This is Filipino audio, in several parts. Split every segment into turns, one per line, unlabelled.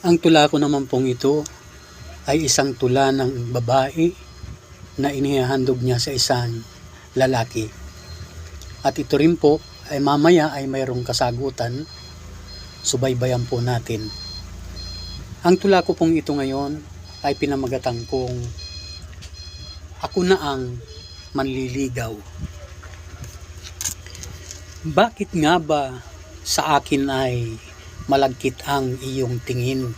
Ang tula ko naman pong ito ay isang tula ng babae na inihahandog niya sa isang lalaki. At ito rin po ay mamaya ay mayroong kasagutan. Subaybayan po natin. Ang tula ko pong ito ngayon ay pinamagatang kong ako na ang manliligaw. Bakit nga ba sa akin ay malagkit ang iyong tingin?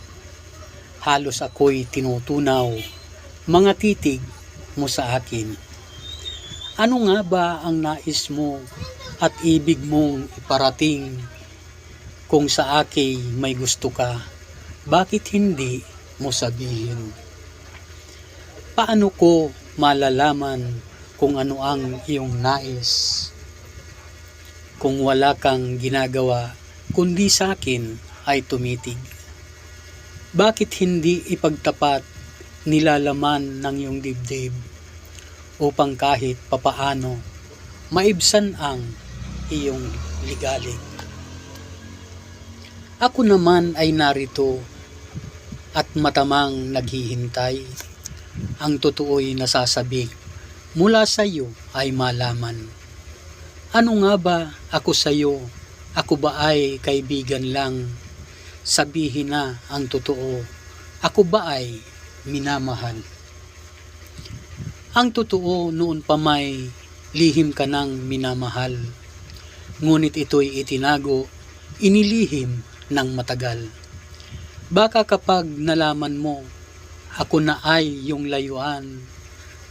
Halos ako'y tinutunaw, mga titig mo sa akin. Ano nga ba ang nais mo at ibig mong iparating? Kung sa akin may gusto ka, bakit hindi mo sabihin? Paano ko malalaman kung ano ang iyong nais? Kung wala kang ginagawa, kundi sa akin ay tumitig. Bakit hindi ipagtapat nilalaman ng iyong dibdib upang kahit papaano maibsan ang iyong ligalig? Ako naman ay narito at matamang naghihintay. Ang totoo'y nasasabi mula sa iyo ay malaman. Ano nga ba ako sa iyo? Ako ba ay kaibigan lang? Sabihin na ang totoo. Ako ba ay minamahal? Ang totoo noon pa may lihim ka ng minamahal. Ngunit ito'y itinago, inilihim ng matagal. Baka kapag nalaman mo, ako na ay yung layuan,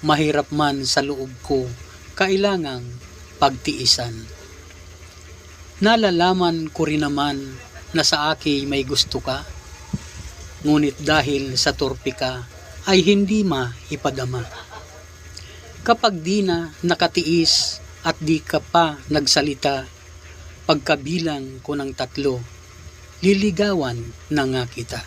mahirap man sa loob ko, kailangang pagtiisan. Nalalaman ko rin naman na sa aki may gusto ka, ngunit dahil sa torpe ka ay hindi maipadama. Kapag di na nakatiis at di ka pa nagsalita, pagkabilang ko ng tatlo, liligawan na nga kita.